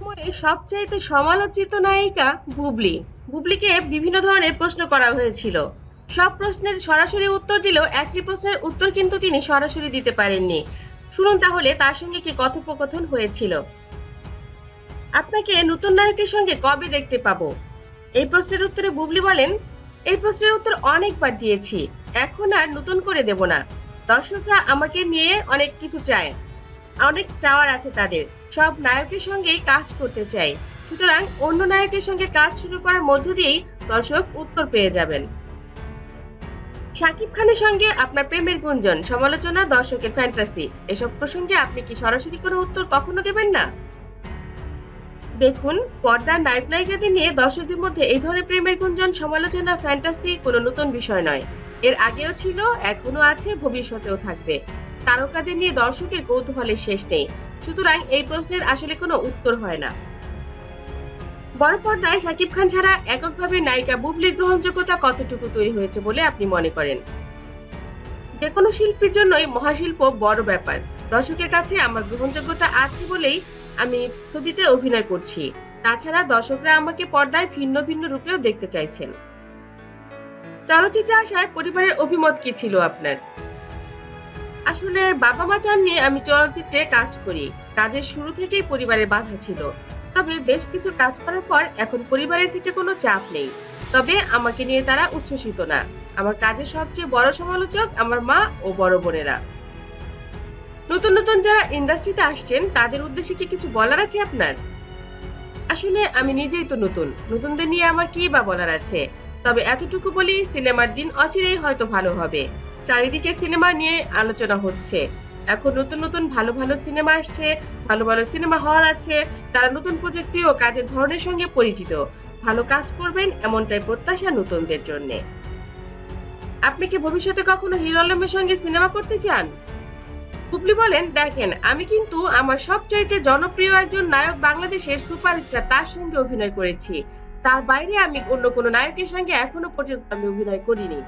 সময়ে সবচাইতে সমালোচিত নায়িকা বুবলি। বুবলিকে বিভিন্ন ধরনের প্রশ্ন করা হয়েছিল। সব প্রশ্নের সরাসরি উত্তর দিলেও একই প্রশ্নের উত্তর কিন্তু তিনি সরাসরি দিতে পারেননি। শুনুন তাহলে তার সঙ্গে কি কথোপকথন হয়েছিল। আপনাকে নতুন নায়কের সঙ্গে কবে দেখতে পাবো? এই প্রশ্নের উত্তরে বুবলি বলেন, এই প্রশ্নের উত্তর অনেকবার দিয়েছি, এখন আর নতুন করে দেব না। দর্শকরা আমাকে নিয়ে অনেক কিছু চায়, অনেক চাওয়ার আছে তাদের। সব নায়কের সঙ্গেই কাজ করতে চাই। সুতরাং অন্য নায়কের সঙ্গে কাজ শুরু করার মধ্য দিয়েই দর্শক উত্তর পেয়ে যাবেন। শাকিব খানের সঙ্গে আপনার প্রেমের গুঞ্জন, সমালোচনা, দর্শকের ফ্যান্টাসি এসব প্রসঙ্গে আপনি কি সরাসরি কোনো উত্তর কখনো দেবেন না? দেখুন, পর্দার নায়ক নায়িকাদের নিয়ে দর্শকদের মধ্যে এই ধরনের প্রেমের গুঞ্জন, সমালোচনা ফ্যান্টাসি কোনো নতুন বিষয় নয়। এর আগেও ছিল এখনও আছে, ভবিষ্যতেও থাকবে। তারকাদের নিয়ে দর্শকের কৌতূহলের শেষ নেই। সুতরাং এই প্রশ্নের আসলে কোনো উত্তর হয় না। বড় পর্দায় শাকিব খান ছাড়া এককভাবে নায়িকা বুবলির গ্রহণযোগ্যতা কতটুকু তৈরি হয়েছে বলে আপনি মনে করেন? যে কোনো শিল্পীর জন্যই মহাশিল্প বড় ব্যাপার। দর্শকের কাছে আমার গ্রহণযোগ্যতা আছে বলেই আমি ছবিতে অভিনয় করছি। তাছাড়া দর্শকরা আমাকে পর্দায় ভিন্ন ভিন্ন রূপেও দেখতে চাইছেন। চলচ্চিত্রে আসায় পরিবারের অভিমত কি ছিল আপনার? আসলে বাবা মা চাননি আমি চলচ্চিত্রে কাজ করি। কাজের শুরু থেকেই পরিবারের বাধা ছিল। তবে বেশ কিছু কাজ করার পর এখন পরিবারের থেকে কোনো চাপ নেই। তবে আমাকে নিয়ে তারা উচ্ছ্বসিত না। আমার কাজের সবচেয়ে বড় সমালোচক আমার মা ও বড় বোনেরা। নতুন নতুন যারা ইন্ডাস্ট্রিতে আসছেন, তাদের উদ্দেশ্যে কি কিছু বলার আছে আপনার? আসলে আমি নিজেই তো নতুন। নতুনদের নিয়ে আমার কি বা বলার আছে? তবে এতটুকু বলি, সিনেমার দিন অচিরেই হয়তো ভালো হবে। চারিদিকে সিনেমা নিয়ে আলোচনা হচ্ছে। এখন নতুন নতুন ভালো ভালো সিনেমা আসছে, ভালো ভালো সিনেমা হল আছে, তারা নতুন প্রযুক্তি ও কাজের ধরনের সঙ্গে পরিচিত। ভালো কাজ করবেন এমনটাই প্রত্যাশা নতুনদের জন্য। আপনি কি ভবিষ্যতে কখনো হিরো আলমের সঙ্গে সিনেমা করতে চান? বুবলি বলেন, দেখেন, আমি কিন্তু আমার সবচাইতে জনপ্রিয় একজন নায়ক বাংলাদেশের সুপারস্টার, তার সঙ্গে অভিনয় করেছি। তার বাইরে আমি অন্য কোনো নায়কের সঙ্গে এখনও পর্যন্ত আমি অভিনয় করিনি।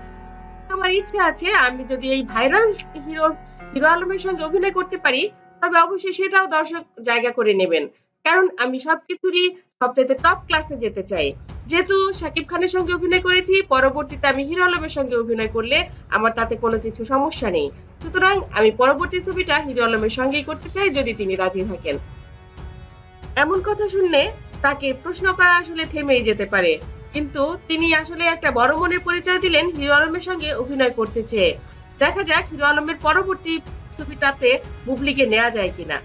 আমার ইচ্ছে আছে আমি যদি এই ভাইরাল হিরো হিরো আলমের সঙ্গে অভিনয় করতে পারি, তবে অবশ্যই সেটাও দর্শক জায়গা করে নেবেন। কারণ আমি সবকিছুরই সবচেয়ে টপ ক্লাসে যেতে চাই। যেহেতু শাকিব খানের সঙ্গে অভিনয় করেছি, পরবর্তীতে আমি হিরো আলমের সঙ্গে অভিনয় করলে আমার তাতে কোনো কিছু সমস্যা নেই। সুতরাং আমি পরবর্তী ছবিটা হিরো আলমের সঙ্গেই করতে চাই যদি তিনি রাজি থাকেন। এমন কথা শুনলে তাকে প্রশ্ন করা আসলে থেমেই যেতে পারে। কিন্তু তিনি আসলে একটা বড় মনের পরিচয় দিলেন হিরো আলমের সঙ্গে অভিনয় করতে চেয়ে। দেখা যাক হিরো আলমের পরবর্তী ছবিটাতে বুবলিকে নেওয়া যায় কিনা।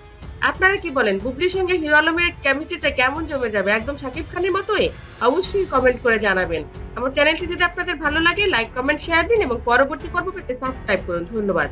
আপনারা কি বলেন, বুবলির সঙ্গে হিরো আলমের কেমিস্ট্রিটা কেমন জমে যাবে? একদম শাকিব খানের মতোই? অবশ্যই কমেন্ট করে জানাবেন। আমার চ্যানেলটি যদি আপনাদের ভালো লাগে লাইক কমেন্ট শেয়ার দিন এবং পরবর্তী পর্ব পেতে সাবস্ক্রাইব করুন। ধন্যবাদ।